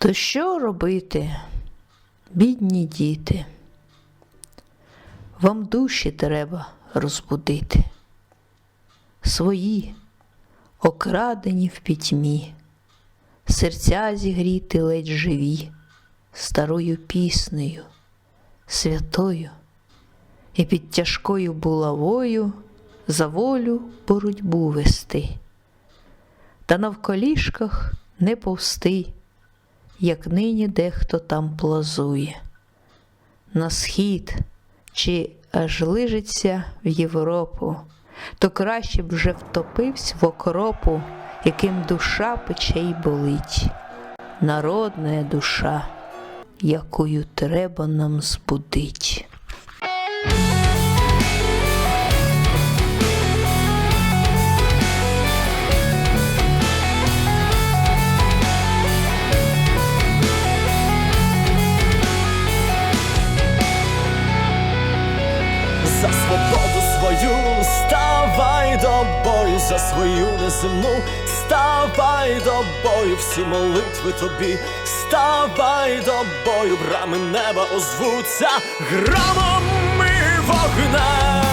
То що робити, бідні діти? Вам душі треба розбудити, свої, окрадені в пітьмі, серця зігріти ледь живі, старою піснею, святою, і під тяжкою булавою за волю боротьбу вести, та навколішках не повсти як нині дехто там плазує. На схід чи аж лижиться в Європу, то краще б вже втопився в окропу, яким душа пече й болить, народна душа, якою треба нам збудить. За свою неземну, ставай до бою, всі молитви тобі, ставай до бою, брами неба озвуться громом і вогнем.